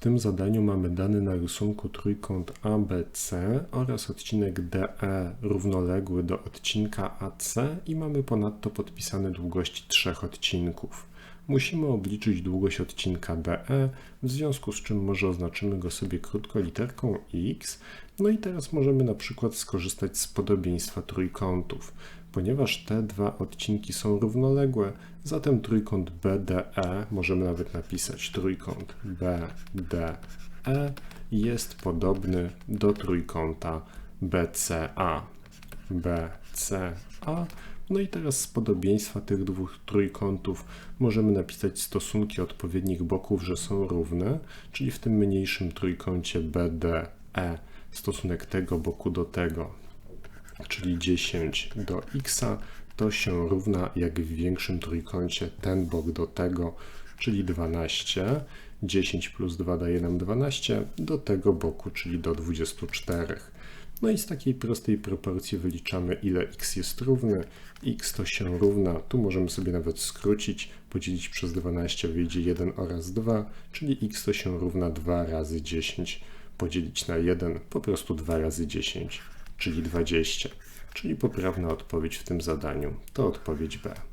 tym zadaniu mamy dany na rysunku trójkąt ABC oraz odcinek DE równoległy do odcinka AC i mamy ponadto podpisane długości trzech odcinków. Musimy obliczyć długość odcinka DE, w związku z czym może oznaczymy go sobie krótko literką X. No i teraz możemy na przykład skorzystać z podobieństwa trójkątów. Ponieważ te dwa odcinki są równoległe, zatem trójkąt BDE, możemy nawet napisać trójkąt BDE jest podobny do trójkąta BCA. BCA. No i teraz z podobieństwa tych dwóch trójkątów możemy napisać stosunki odpowiednich boków, że są równe, czyli w tym mniejszym trójkącie BDE stosunek tego boku do tego, czyli 10 do x, to się równa jak w większym trójkącie ten bok do tego, czyli 12. 10 plus 2 daje nam 12 do tego boku, czyli do 24. No i z takiej prostej proporcji wyliczamy, ile x jest równy. x to się równa, tu możemy sobie nawet skrócić, podzielić przez 12 wyjdzie 1 oraz 2, czyli x to się równa 2 razy 10 podzielić na 1, po prostu 2 razy 10, czyli 20. Czyli poprawna odpowiedź w tym zadaniu to odpowiedź B.